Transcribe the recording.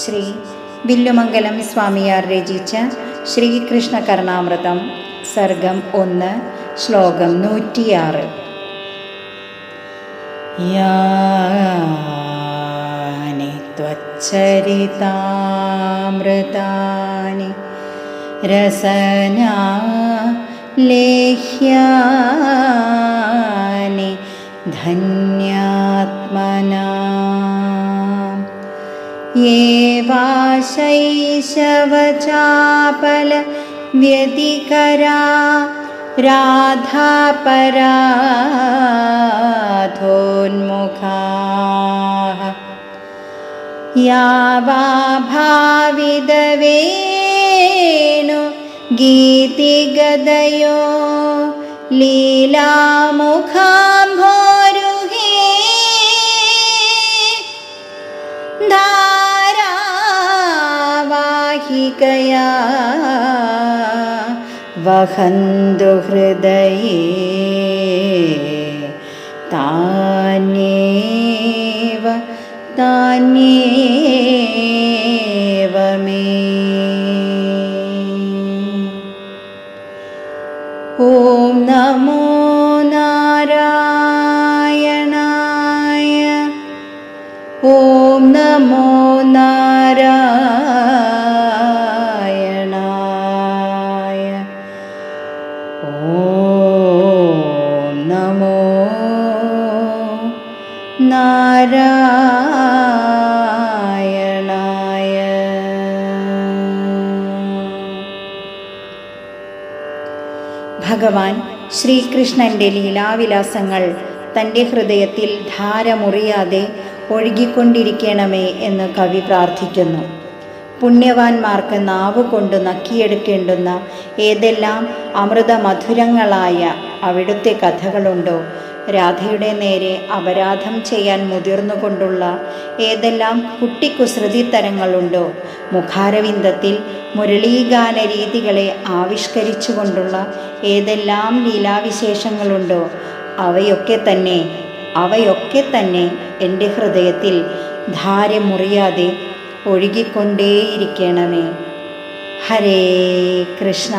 ശ്രീ വില്ലുമംഗലം സ്വാമിയാർ രചിച്ച ശ്രീകൃഷ്ണ കർണാമൃതം സർഗം ഒന്ന് ശ്ലോകം നൂറ്റിയാറ്. യാനി ത്വച്ചരിതാമൃതാനി രസനാ ലേഹ്യാനി ധന്യാത്മനാ ये वा शैशवचापलव्यतिकरा राधापराधोन्मुखाः। या वा भाविदवेणु गीतिगदयो लीलामुखा धारावाहिकया वहन्तु हृदये तान्येव तान्येव मे। ॐ नमो नारायणाय। ॐ नमो नारायणाय ഓം നമോ നാരായണായ. ഭഗവാൻ ശ്രീകൃഷ്ണന്റെ ലീലാവിലാസങ്ങൾ തന്റെ ഹൃദയത്തിൽ ധാരമുറിയാതെ ഒഴുകിക്കൊണ്ടിരിക്കണമേ എന്ന് കവി പ്രാർത്ഥിക്കുന്നു. പുണ്യവാന്മാർക്ക് നാവുകൊണ്ട് നക്കിയെടുക്കേണ്ടുന്ന ഏതെല്ലാം അമൃതമധുരങ്ങളായ അവിടുത്തെ കഥകളുണ്ടോ? രാധയുടെ നേരെ അപരാധം ചെയ്യാൻ മുതിർന്നുകൊണ്ടുള്ള ഏതെല്ലാം കുട്ടിക്കുസൃതിത്തരങ്ങളുണ്ടോ? മുഖാരവിന്ദത്തിൽ മുരളീഗാന രീതികളെ ആവിഷ്കരിച്ചുകൊണ്ടുള്ള ഏതെല്ലാം ലീലാവിശേഷങ്ങളുണ്ടോ? അവയൊക്കെ തന്നെ അവയൊക്കെ തന്നെ എന്റെ ഹൃദയത്തിൽ ധാരമുറിയാതെ ഒഴുകിക്കൊണ്ടേയിരിക്കണമേ. ഹരേ കൃഷ്ണ.